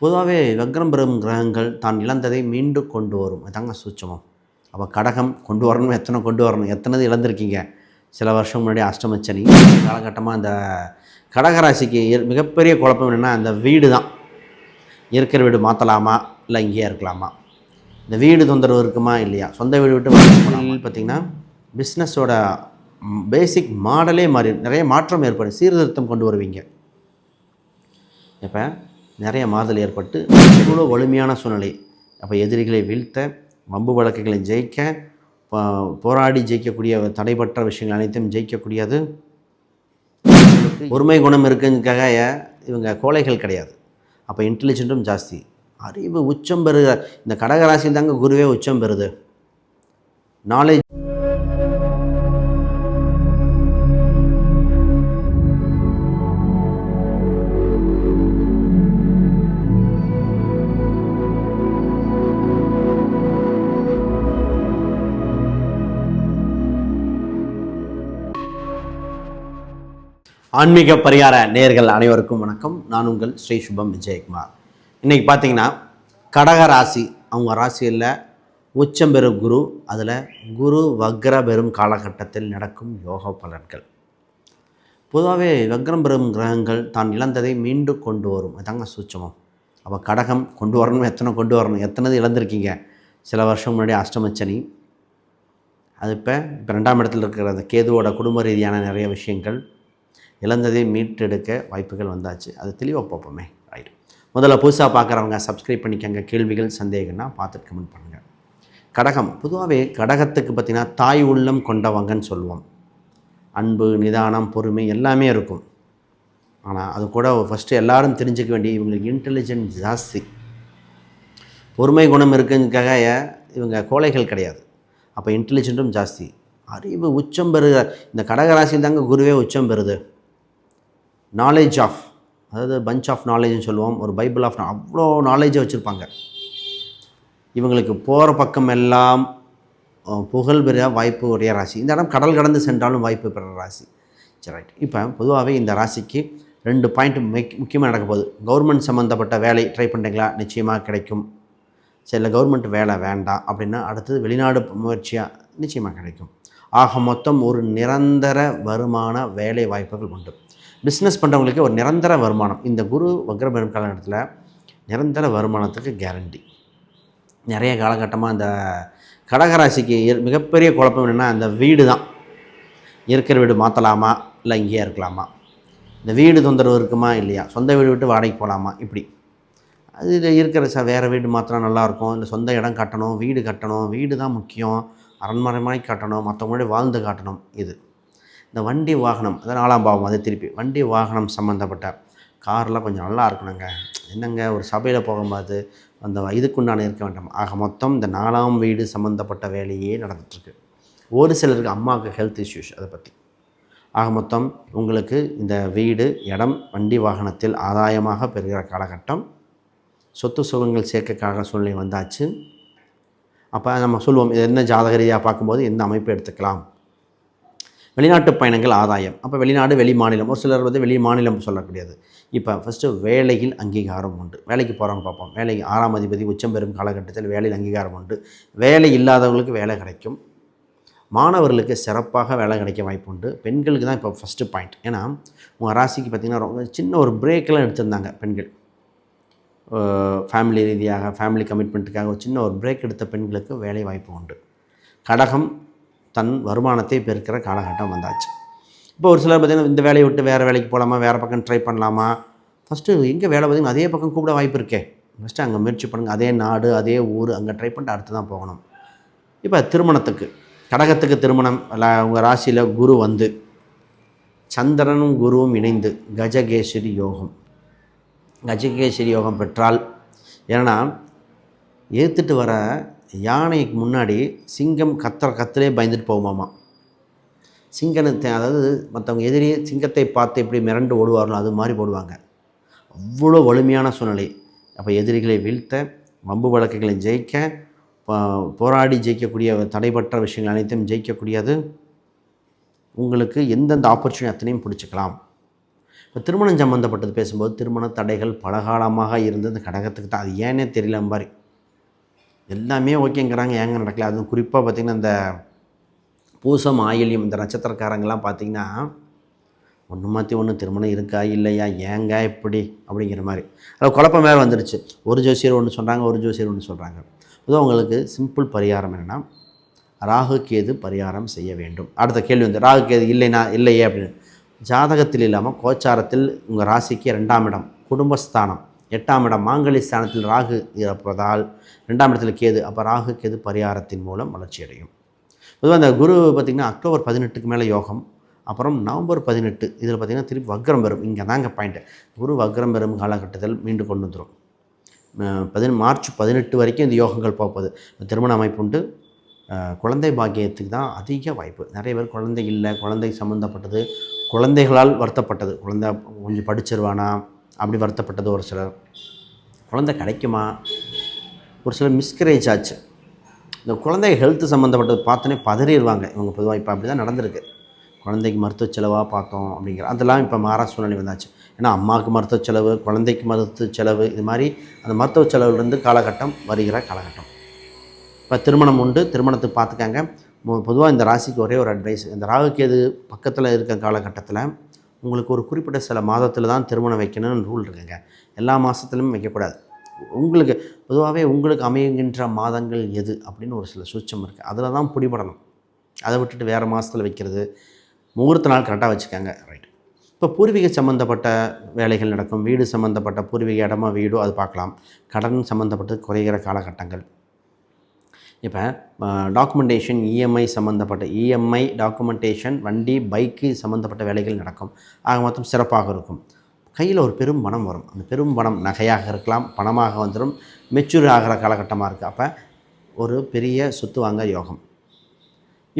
பொதுவாகவே வக்ரம் பெறும் கிரகங்கள் தான் இழந்ததை மீண்டு கொண்டு வரும். அதாங்க சூட்சமம். அப்போ கடகம் கொண்டு வரணும் எத்தனை கொண்டு வரணும் எத்தனை இழந்திருக்கீங்க? சில வருஷம் முன்னாடி அஷ்டமச்சனி காலகட்டமாக அந்த கடகராசிக்கு மிகப்பெரிய குழப்பம் என்னென்னா அந்த வீடு தான் இருக்கிற வீடு மாற்றலாமா இல்லை இங்கேயே இருக்கலாமா? இந்த வீடு தொந்தரவு இருக்குமா? இல்லையா? சொந்த வீடு விட்டு பார்த்திங்கன்னா பிஸ்னஸோட பேசிக் மாடலே மாறி நிறைய மாற்றம் ஏற்படும். சீர்திருத்தம் கொண்டு வருவீங்க. இப்போ நிறைய மாறுதல் ஏற்பட்டு இவ்வளோ வலிமையான சூழ்நிலை. அப்போ எதிரிகளை வீழ்த்த வம்பு வழக்குகளை ஜெயிக்க போராடி ஜெயிக்கக்கூடிய தடைப்பட்ட விஷயங்கள் அனைத்தையும் ஜெயிக்கக்கூடியது. ஒருமை குணம் இருக்குங்க இவங்க கோழைகள் கிடையாது. அப்போ இன்டெலிஜென்ட்டும் ஜாஸ்தி. அறிவு உச்சம் பெறுகிற இந்த கடகராசியில் தாங்க குருவே உச்சம் பெறுது. நாலேஜ் ஆன்மீக பரிகார நேர்கள் அனைவருக்கும் வணக்கம். நான் உங்கள் ஸ்ரீ சுபம் விஜயகுமார். இன்றைக்கி பார்த்தீங்கன்னா கடக ராசி அவங்க ராசியில் உச்சம் பெறும் குரு அதில் குரு வக்ர பெறும் காலகட்டத்தில் நடக்கும் யோக பலன்கள். பொதுவாகவே வக்ரம் பெறும் கிரகங்கள் தான் இழந்ததை மீண்டும் கொண்டு வரும். அதாங்க சூட்சமம். அப்போ கடகம் கொண்டு வரணும் எத்தனை கொண்டு வரணும் எத்தனை இழந்திருக்கீங்க? சில வருஷம் முன்னாடி அஷ்டமச்சனி. அது இப்போ இப்போ ரெண்டாம் இடத்துல இருக்கிற அந்த கேதுவோட குடும்ப ரீதியான நிறைய விஷயங்கள் இழந்ததை மீட்டெடுக்க வாய்ப்புகள் வந்தாச்சு. அது தெளிவாக பார்ப்போமே. ரைட் முதல்ல புதுசாக பார்க்குறவங்க சப்ஸ்கிரைப் பண்ணிக்கங்க. கேள்விகள் சந்தேகம்னா பார்த்துட்டு கமெண்ட் பண்ணுங்கள் கடகம். பொதுவாகவே கடகத்துக்கு பார்த்திங்கன்னா தாய் உள்ளம் கொண்டவங்கன்னு சொல்லுவோம். அன்பு நிதானம் பொறுமை எல்லாமே இருக்கும். ஆனால் அது கூட ஃபஸ்ட்டு எல்லாரும் தெரிஞ்சுக்க வேண்டிய இவங்களுக்கு இன்டெலிஜென்ட் ஜாஸ்தி. பொறுமை குணம் இருக்குங்காக இவங்க கோழைகள் கிடையாது. அப்போ இன்டெலிஜென்ட்டும் ஜாஸ்தி. அறிவு உச்சம் பெறுகிற இந்த கடகராசியில் தாங்க குருவே உச்சம் பெறுது. நாலேஜ் ஆஃப் அதாவது பஞ்ச் ஆஃப் நாலேஜ்னு சொல்லுவோம். ஒரு பைபிள் ஆஃப் அவ்வளோ நாலேஜை வச்சுருப்பாங்க. இவங்களுக்கு போகிற பக்கம் எல்லாம் புகழ் பெற வாய்ப்பு உடைய ராசி. இந்த இடம் கடல் கடந்து சென்றாலும் வாய்ப்பு பெற ராசி. சரி ரைட் இப்போ பொதுவாகவே இந்த ராசிக்கு ரெண்டு பாயிண்ட் முக்கியமாக நடக்க போகுது. கவர்மெண்ட் சம்மந்தப்பட்ட வேலை ட்ரை பண்ணுறீங்களா நிச்சயமாக கிடைக்கும். சரி இல்லை கவர்மெண்ட் வேலை வேண்டாம் அப்படின்னா அடுத்தது வெளிநாடு முயற்சியாக நிச்சயமாக கிடைக்கும். ஆக மொத்தம் ஒரு நிரந்தர வருமான வேலை வாய்ப்புகள் உண்டு. பிஸ்னஸ் பண்ணுறவங்களுக்கு ஒரு நிரந்தர வருமானம். இந்த குரு வக்ரபெரும் காலகட்டத்தில் நிரந்தர வருமானத்துக்கு கேரண்டி நிறைய காலகட்டமாக அந்த கடகராசிக்கு மிகப்பெரிய குழப்பம் என்னென்னா அந்த வீடு தான் இருக்கிற வீடு மாற்றலாமா இல்லை இங்கேயே இருக்கலாமா? இந்த வீடு தொந்தரவு இருக்குமா? இல்லையா? சொந்த வீடு விட்டு வாடகைக்கு போகலாமா இப்படி. அது இது இருக்கிற ச வேறு வீடு மாற்றினா நல்லாயிருக்கும் இல்லை சொந்த இடம் கட்டணும் வீடு கட்டணும். வீடு தான் முக்கியம். அரண்மனை மாதிரி கட்டணும். மற்றவங்களோட வாழ்ந்து காட்டணும். இது. இந்த வண்டி வாகனம் அதான் நாலாம் பாவம் அது திருப்பி. வண்டி வாகனம் சம்மந்தப்பட்ட கார்லாம் கொஞ்சம் நல்லா இருக்கணுங்க. என்னங்க ஒரு சபையில் போகும்போது அந்த இதுக்குண்டான இருக்க வேண்டாம். ஆக மொத்தம் இந்த நாலாம் வீடு சம்மந்தப்பட்ட வேலையே நடந்துகிட்ருக்கு ஒரு சிலருக்கு அம்மாவுக்கு ஹெல்த் இஷ்யூஸ் அதை பற்றி ஆக மொத்தம் உங்களுக்கு இந்த வீடு இடம் வண்டி வாகனத்தில் ஆதாயமாக பெறுகிற காலகட்டம். சொத்து சுகங்கள் சேர்க்கக்காக சூழ்நிலை வந்தாச்சு. அப்போ நம்ம சொல்லுவோம் இது என்ன ஜாதக ரீதியாக பார்க்கும்போது எந்த அமைப்பு எடுத்துக்கலாம்? வெளிநாட்டு பயணங்கள் ஆதாயம். அப்போ வெளிநாடு வெளி மாநிலம். ஒரு சிலர் வந்து வெளி மாநிலம் சொல்லக்கூடியது. இப்போ ஃபஸ்ட்டு வேலையில் அங்கீகாரம் உண்டு. வேலைக்கு போகிறவங்க பார்ப்போம். வேலை ஆறாம் அதிபதி உச்சம் பெறும் காலகட்டத்தில் வேலையில் அங்கீகாரம் உண்டு. வேலை இல்லாதவங்களுக்கு வேலை கிடைக்கும். மாணவர்களுக்கு சிறப்பாக வேலை கிடைக்க வாய்ப்பு உண்டு. பெண்களுக்கு தான் இப்போ ஃபஸ்ட்டு பாயிண்ட் ஏன்னா உங்கள் ராசிக்கு பார்த்திங்கன்னா ரொம்ப சின்ன ஒரு பிரேக்கெல்லாம் எடுத்திருந்தாங்க பெண்கள். ஃபேமிலி ரீதியாக ஃபேமிலி கமிட்மெண்ட்டுக்காக ஒரு சின்ன ஒரு பிரேக் எடுத்த பெண்களுக்கு வேலை வாய்ப்பு உண்டு. கடகம் தன் வருமானத்தை பெருக்கிற காலகட்டம் வந்தாச்சு. இப்போ ஒரு சிலர் பார்த்திங்கன்னா இந்த வேலையை விட்டு வேறு வேலைக்கு போகலாமா வேறு பக்கம் ட்ரை பண்ணலாமா? ஃபஸ்ட்டு எங்கே வேலை பார்த்திங்கன்னா அதே பக்கம் கூப்பிட வாய்ப்பு இருக்கே. ஃபஸ்ட்டு அங்கே முயற்சி பண்ணுங்கள் அதே நாடு அதே ஊர் அங்கே ட்ரை பண்ணிட்டு அடுத்து தான் போகணும். இப்போ திருமணத்துக்கு கடகத்துக்கு திருமணம் உங்கள் ராசியில் குரு வந்து சந்திரனும் குருவும் இணைந்து கஜகேசரி யோகம். கஜகேசரி யோகம் பெற்றால் ஏன்னா ஏற்றுட்டு வர யானைக்கு முன்னாடி சிங்கம் கத்துற கத்திலே பயந்துட்டு போகுமாமா. சிங்கனத்தை அதாவது மற்றவங்க எதிரி சிங்கத்தை பார்த்து எப்படி மிரண்டு ஓடுவார்களோ அது மாதிரி போடுவாங்க. அவ்வளோ வலிமையான சூழ்நிலை. அப்போ எதிரிகளை வீழ்த்த வம்பு வழக்குகளை ஜெயிக்க போராடி ஜெயிக்கக்கூடிய தடைபற்ற விஷயங்கள் அனைத்தையும் ஜெயிக்கக்கூடியது உங்களுக்கு எந்தெந்த ஆப்பர்ச்சுனிட்டி அத்தனையும் பிடிச்சிக்கலாம். இப்போ திருமணம் சம்மந்தப்பட்டது பேசும்போது திருமண தடைகள் பலகாலமாக இருந்தது கடகத்துக்கு தான். அது ஏன்னே தெரியல மாதிரி எல்லாமே ஓகேங்கிறாங்க ஏங்க நடக்கல. அதுவும் குறிப்பாக பார்த்திங்கன்னா இந்த பூசம் ஆயில்யம் இந்த நட்சத்திரக்காரங்கெல்லாம் பார்த்திங்கன்னா ஒன்று மாற்றி ஒன்று திருமணம் இருக்கா இல்லையா ஏங்க இப்படி அப்படிங்கிற மாதிரி. அதில் குழப்பம் வேறு வந்துடுச்சு ஒரு ஜோசியர் ஒன்று சொல்கிறாங்க ஒரு ஜோசியர் ஒன்று சொல்கிறாங்க அதுவும் உங்களுக்கு சிம்பிள் பரிகாரம் என்னென்னா ராகு கேது பரிகாரம் செய்ய வேண்டும். அடுத்த கேள்வி வந்து ராகு கேது இல்லைனா இல்லையே அப்படின்னு. ஜாதகத்தில் இல்லாமல் கோச்சாரத்தில் உங்கள் ராசிக்கு ரெண்டாம் இடம் குடும்பஸ்தானம். எட்டாம் இடம் மாங்கலி ஸ்தானத்தில் ராகு இருப்பதால் ரெண்டாம் இடத்துல கேது அப்போ ராகு கேது பரிகாரத்தின் மூலம் வளர்ச்சி அடையும் பொதுவாக அந்த குரு பார்த்திங்கன்னா அக்டோபர் பதினெட்டுக்கு மேலே யோகம் அப்புறம் நவம்பர் பதினெட்டு இதில் பார்த்திங்கன்னா திருப்பி வக்ரம் பெறும். இங்கே தாங்க பாயிண்ட்டு குரு வக்ரம் பெறும் காலகட்டத்தில் மீண்டு கொண்டு வந்துடும் பதின மார்ச் பதினெட்டு வரைக்கும் இந்த யோகங்கள் போகுது. திருமண அமைப்பு உண்டு. குழந்தை பாக்கியத்துக்கு தான் அதிக வாய்ப்பு. நிறைய பேர் குழந்தை இல்லை குழந்தை சம்மந்தப்பட்டது குழந்தைகளால் வருத்தப்பட்டது. குழந்தை கொஞ்சம் படிச்சிருவானா அப்படி வருத்தப்பட்டது ஒரு சிலர். குழந்தை கிடைக்குமா? ஒரு சிலர் மிஸ்கரேஜ் ஆச்சு. இந்த குழந்தை ஹெல்த் சம்மந்தப்பட்டது பார்த்தோன்னே பதறிடுவாங்க. இவங்க பொதுவாக இப்போ அப்படி தான் நடந்திருக்கு. குழந்தைக்கு மருத்துவ செலவாக பார்த்தோம் அப்படிங்கிற அதெல்லாம் இப்போ மாறா சூழ்நிலை வந்தாச்சு. ஏன்னா அம்மாவுக்கு மருத்துவ செலவு குழந்தைக்கு மருத்துவ செலவு இது மாதிரி அந்த மருத்துவ செலவுலேருந்து காலகட்டம் வருகிற காலகட்டம். இப்போ திருமணம் உண்டு திருமணத்துக்கு பார்த்துக்காங்க. பொதுவாக இந்த ராசிக்கு ஒரே ஒரு அட்வைஸ் இந்த ராகுக்கேது பக்கத்தில் இருக்க காலகட்டத்தில் உங்களுக்கு ஒரு குறிப்பிட்ட சில மாதத்தில் தான் திருமணம் வைக்கணும்னு ரூல் இருக்குங்க. எல்லா மாதத்துலையும் வைக்கக்கூடாது. உங்களுக்கு பொதுவாகவே உங்களுக்கு அமையுகின்ற மாதங்கள் எது அப்படின்னு ஒரு சில சூச்சம் இருக்குது அதில் தான் பிடிபடணும். அதை விட்டுட்டு வேறு மாதத்தில் வைக்கிறது முகூர்த்த நாள் கரெக்டாக வச்சுக்கோங்க. ரைட் இப்போ பூர்வீக சம்மந்தப்பட்ட வேலைகள் நடக்கும். வீடு சம்மந்தப்பட்ட பூர்வீக இடமா வீடோ அது பார்க்கலாம். கடன் சம்மந்தப்பட்டு குறைகிற காலகட்டங்கள். இப்போ டாக்குமெண்டேஷன் இஎம்ஐ சம்மந்தப்பட்ட இஎம்ஐ டாக்குமெண்டேஷன் வண்டி பைக்கு சம்மந்தப்பட்ட வேலைகள் நடக்கும். ஆக மொத்தம் சிறப்பாக இருக்கும். கையில் ஒரு பெரும் பணம் வரும். அந்த பெரும் பணம் நகையாக இருக்கலாம் பணமாக வந்துடும் மெச்சூர் ஆகிற காலகட்டமாக இருக்குது அப்போ ஒரு பெரிய சொத்து வாங்க யோகம்.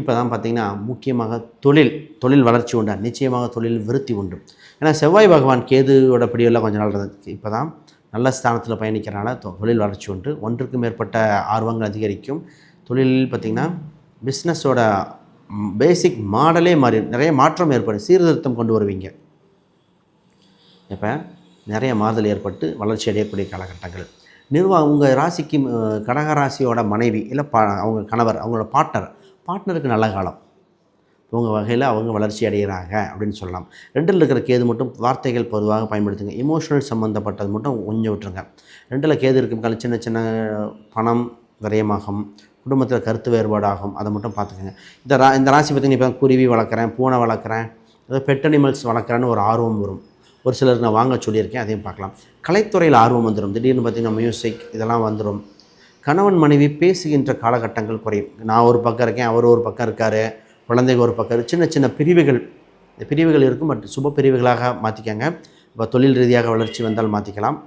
இப்போ தான் பார்த்திங்கன்னா முக்கியமாக தொழில் தொழில் வளர்ச்சி உண்டு. நிச்சயமாக தொழில் விருத்தி உண்டு. ஏன்னா செவ்வாய் பகவான் கேதுவோட பிடியெல்லாம் கொஞ்ச நாள் இருந்துச்சு இப்போ தான் நல்ல ஸ்தானத்தில் பயணிக்கிறனால தொ- தொழில் வளர்ச்சி உண்டு. ஒன்றுக்கு மேற்பட்ட ஆர்வங்கள் அதிகரிக்கும். தொழிலில் பார்த்திங்கன்னா பிஸ்னஸோட பேசிக் மாடலே மாறி நிறைய மாற்றம் ஏற்படும். சீர்திருத்தம் கொண்டு வருவீங்க. இப்போ நிறைய மாறுதல் ஏற்பட்டு வளர்ச்சி அடையக்கூடிய காலகட்டங்கள். நிர்வாகம் உங்கள் ராசிக்கு கடகராசியோட ராசியோட மனைவி இல்லை பா அவங்க கணவர் அவங்களோட பார்ட்னர் பார்ட்னருக்கு நல்ல காலம். உங்கள் வகையில் அவங்க வளர்ச்சி அடைகிறாங்க அப்படின்னு சொல்லலாம். ரெண்டில் இருக்கிற கேது மட்டும் வார்த்தைகள் பொதுவாக பயன்படுத்துங்க. இமோஷனல் சம்மந்தப்பட்டது மட்டும் கொஞ்சம் விட்டுருங்க. ரெண்டில் கேது இருக்கும் கால சின்ன சின்ன பணம் விரயமாகும். குடும்பத்தில் கருத்து வேறுபாடாகும். அதை மட்டும் பார்த்துக்கோங்க. இந்த ரா இந்த ராசி பார்த்திங்கன்னா இப்போ குருவி வளர்க்குறேன் பூனை வளர்க்குறேன் ஏதோ பெட் அனிமல்ஸ் வளர்க்குறேன்னு ஒரு ஆர்வம் வரும். ஒரு சிலருக்கு நான் வாங்க சொல்லியிருக்கேன் அதையும் பார்க்கலாம். கலைத்துறையில் ஆர்வம் வந்துடும். திடீர்னு பார்த்திங்கன்னா மியூசிக் இதெல்லாம் வந்துடும். கணவன் மனைவி பேசுகின்ற காலகட்டங்கள் குறையும். நான் ஒரு பக்கம் இருக்கேன் அவர் ஒரு பக்கம் இருக்கார். குழந்தைங்க ஒரு பக்கம் சின்ன சின்ன பிரிவுகள் இந்த பிரிவுகள் இருக்கும் பட் சுப பிரிவுகளாக மாற்றிக்கங்க இப்போ தொழில் ரீதியாக வளர்ச்சி வந்தால் மாற்றிக்கலாம்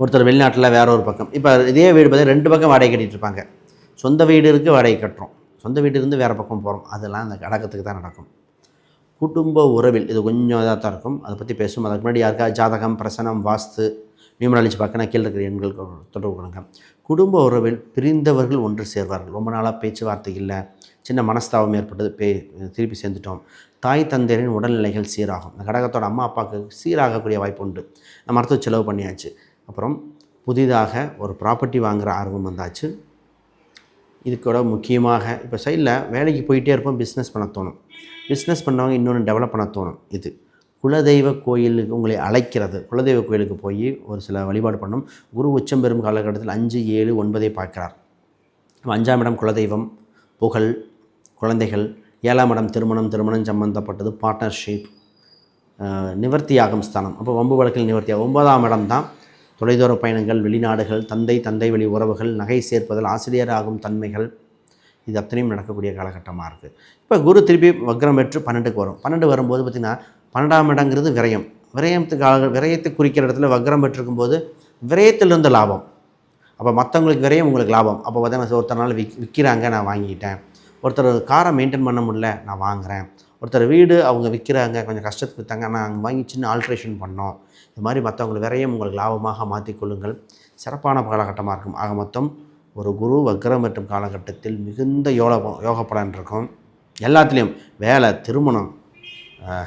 ஒருத்தர் வெளிநாட்டில் வேற ஒரு பக்கம். இப்போ இதே வீடு பார்த்தீங்கன்னா ரெண்டு பக்கம் வாடகை கட்டிட்டு இருப்பாங்க. சொந்த வீடு இருக்குது வாடகை கட்டுறோம். சொந்த வீடு இருந்து வேறு பக்கம் போகிறோம் அதெல்லாம் அந்த கடகத்துக்கு தான் நடக்கும். குடும்ப உறவில் இது கொஞ்சம் இதாக தான் இருக்கும். அதை பற்றி பேசும் அதுக்கு முன்னாடி யாருக்கா ஜாதகம் பிரசனம் வாஸ்து நியூமராலஜி பார்க்கணும் கீழே இருக்கிற எண்களுக்கு தொடர்பு கொடுங்க குடும்ப உறவில் பிரிந்தவர்கள் ஒன்று சேர்வார்கள். ரொம்ப நாளாக பேச்சுவார்த்தை இல்லை. சின்ன மனஸ்தாபம் ஏற்பட்டது. பே திருப்பி சேர்ந்துட்டோம். தாய் தந்தையரின் உடல்நிலைகள் சீராகும். இந்த கடகத்தோட அம்மா அப்பாவுக்கு சீராகக்கூடிய வாய்ப்பு உண்டு. நான் மருத்துவ செலவு பண்ணியாச்சு. அப்புறம் புதிதாக ஒரு ப்ராப்பர்ட்டி வாங்குகிற ஆர்வம் வந்தாச்சு. இதுக்கூட முக்கியமாக இப்போ சைடில் வேலைக்கு போயிட்டே இருப்போம். பிஸ்னஸ் பண்ண தோணும். பிஸ்னஸ் பண்ணவங்க இன்னொன்று டெவலப் பண்ண தோணும். இது குலதெய்வ கோயிலுக்கு உங்களை அழைக்கிறது. குலதெய்வ கோயிலுக்கு போய் ஒரு சில வழிபாடு பண்ணும். குரு உச்சம் பெறும் காலகட்டத்தில் அஞ்சு ஏழு ஒன்பதை பார்க்கிறார். அஞ்சாம் இடம் குலதெய்வம். புகழ் குழந்தைகள் ஏழாம் இடம் திருமணம் திருமணம் சம்பந்தப்பட்டது பார்ட்னர்ஷிப் நிவர்த்தியாகும் ஸ்தானம். அப்போ வம்பு வழக்கில் நிவர்த்தியாகும் ஒன்பதாம் இடம் தான். தொலைதூர பயணங்கள் வெளிநாடுகள் தந்தை தந்தை வழி உறவுகள் நகை சேர்ப்பதில் ஆசிரியர் ஆகும் தன்மைகள். இது அத்தனையும் நடக்கக்கூடிய காலகட்டமாக இருக்குது இப்போ குரு திருப்பி வக்ரம் பெற்று பன்னெண்டுக்கு வரும். பன்னெண்டு வரும்போது பார்த்திங்கன்னா பன்னெண்டாம் இடங்கிறது விரயம். விரயத்துக்கு விரயத்தை குறிக்கிற இடத்துல வக்ரம் பெற்றிருக்கும் போது விரயத்திலிருந்து லாபம். அப்போ மற்றவங்களுக்கு விரையும் உங்களுக்கு லாபம். அப்போ பார்த்தீங்கன்னா ஒருத்தர் நாள் விக் விற்கிறாங்க நான் வாங்கிட்டேன். ஒருத்தர் காரை மெயின்டைன் பண்ண முடியல நான் வாங்குகிறேன் ஒருத்தர் வீடு அவங்க விற்கிறாங்க கொஞ்சம் கஷ்டத்துக்கு விற்றாங்க நான் அங்கே வாங்கி சின்ன ஆல்ட்ரேஷன் பண்ணோம். இது மாதிரி மற்றவங்களுக்கு விரையும் உங்களுக்கு லாபமாக மாற்றிக்கொள்ளுங்கள் சிறப்பான காலகட்டமாக இருக்கும். ஆக மொத்தம் ஒரு குரு வக்ரம் மற்றும் காலகட்டத்தில் மிகுந்த யோக யோக பலன் இருக்கும். எல்லாத்துலேயும் வேலை திருமணம்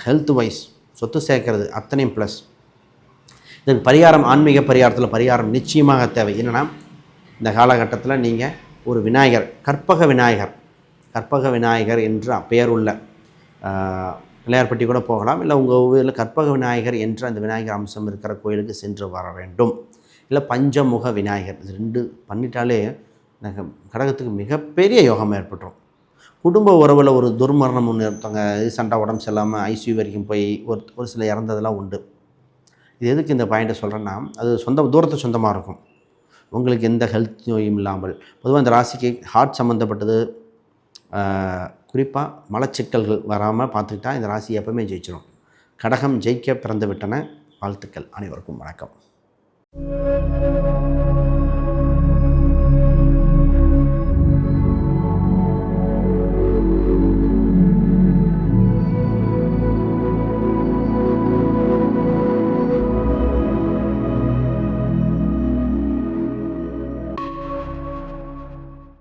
ஹெல்த் வைஸ் சொத்து சேர்க்கறது அத்தனையும் ப்ளஸ் இதுக்கு பரிகாரம் ஆன்மீக பரிகாரத்தில் பரிகாரம் நிச்சயமாக தேவை. என்னென்னா இந்த காலகட்டத்தில் நீங்கள் ஒரு விநாயகர் கற்பக விநாயகர். கற்பக விநாயகர் என்று பெயர் உள்ள பிள்ளையார்பட்டி கூட போகலாம். இல்லை உங்கள் ஊரில் கற்பக விநாயகர் என்ற அந்த விநாயகர் அம்சம் இருக்கிற கோயிலுக்கு சென்று வர வேண்டும். இல்லை பஞ்சமுக விநாயகர் இது ரெண்டு பண்ணிட்டாலே எனக்கு கடகத்துக்கு மிகப்பெரிய யோகம் ஏற்பட்டுரும். குடும்ப உறவில் ஒரு துர்மரணம் ஒன்று ஒருத்தவங்க சண்டை உடம்பு சரியில்லாமல் ஐசியூ வரைக்கும் போய் ஒரு ஒரு சில இறந்ததெல்லாம் உண்டு. இது எதுக்கு இந்த பாயிண்ட்டை சொல்கிறேன்னா அது சொந்த தூரத்தை சொந்தமாக இருக்கும். உங்களுக்கு எந்த ஹெல்த் நோயும் இல்லாமல். பொதுவாக இந்த ராசிக்கு ஹார்ட் சம்மந்தப்பட்டது குறிப்பாக மலச்சிக்கல்கள் வராமல் பார்த்துக்கிட்டா இந்த ராசி எப்பவுமே ஜெயிச்சிடும் கடகம் ஜெயிக்க பிறந்து விட்டன வாழ்த்துக்கள் அனைவருக்கும் வணக்கம்.